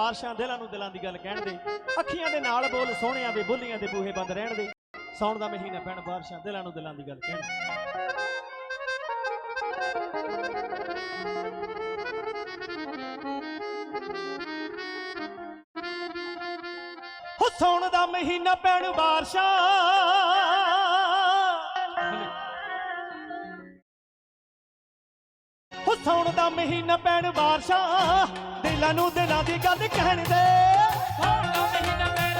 ਬਾਰਿਸ਼ਾਂ ਦਿਲਾਂ ਨੂੰ ਦਿਲਾਂ ਦੀ ਗੱਲ ਕਹਿਣ ਦੇ। ਅੱਖੀਆਂ ਦੇ ਨਾਲ ਬੋਲ, ਸੋਹਣਿਆਂ ਦੇ ਬੁੱਲੀਆਂ ਦੇ ਬੂਹੇ ਬੰਦ ਰਹਿਣ ਦੇ। ਸੌਣ ਦਾ ਮਹੀਨਾ ਪੈਣ ਬਾਰਿਸ਼ਾਂ ਦਿਲਾਂ ਨੂੰ ਦਿਲਾਂ ਦੀ ਗੱਲ ਕਹਿਣ ਦੇ। ਹੋ ਸੌਣ ਦਾ ਮਹੀਨਾ ਪੈਣ ਬਾਰਿਸ਼ਾਂ ਸੌਣ ਦਾ ਮਹੀਨਾ ਪੈਣ ਬਾਰਸ਼ਾਂ ਦਿਲਾਂ ਨੂੰ ਦਿਲਾਂ ਦੀ ਗੱਲ ਕਹਿਣ ਦੇ। ਹੁਣ ਦਾ ਮਹੀਨਾ ਪੈਣ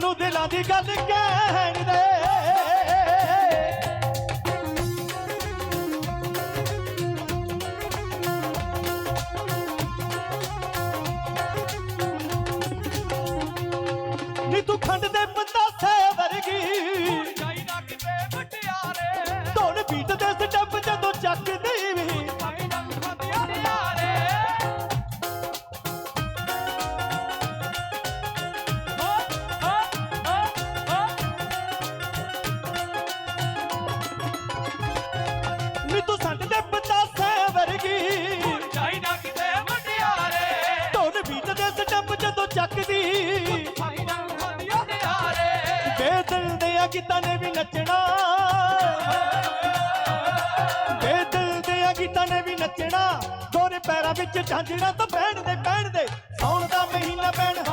ਦਿਲਾਂ ਦਿਲਾਂ ਦੀ ਗੱਲ ਕਹਿਣ ਦੇ। ਨੀ ਤੂੰ ਖੰਡ ਦੇ ਬੇਦਿਲ ਦੇ ਆ ਗੀਤਾਂ ਨੇ ਵੀ ਨੱਚਣਾ। ਬੇਦਿਲ ਦੇ ਆ ਗੀਤਾਂ ਨੇ ਵੀ ਨੱਚਣਾ। ਗੋਰੇ ਪੈਰਾਂ ਵਿੱਚ ਝਾਂਜਣਾ ਤਾਂ ਬਹਿਣ ਦੇ ਬਹਿਣ ਦੇ। ਸੌਣ ਦਾ ਮਹੀਨਾ ਪੈਣ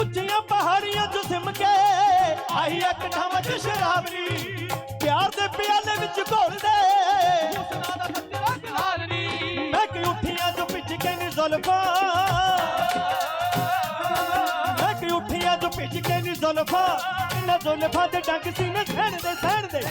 ਉੱਚੀਆਂ ਪਹਾੜੀਆਂ ਚ ਸਿਮ ਕੇ ਆਈ ਇੱਕ ਠਾਵਾਂ ਚ ਸ਼ਰਾਬਰੀ ਪਿਆਰ ਦੇ ਪਿਆਲੇ ਵਿੱਚ ਘੋਲਦੇ। ਮੈਂ ਕਿ ਉੱਠੀਆਂ ਚ ਭਿੱਜ ਕੇ ਨੀ ਜ਼ੁਲਫਾਂ। ਮੈਂ ਕਿ ਉੱਠੀਆਂ ਚ ਭਿੱਜ ਕੇ ਨੀ ਜ਼ੁਲਫਾਂ। ਇਹਨਾਂ ਜ਼ੁਲਫਾਂ ਦੇ ਡੰਗ ਸੀਨੇ ਸਹਿਣ ਦੇ ਸਹਿਣ ਦੇ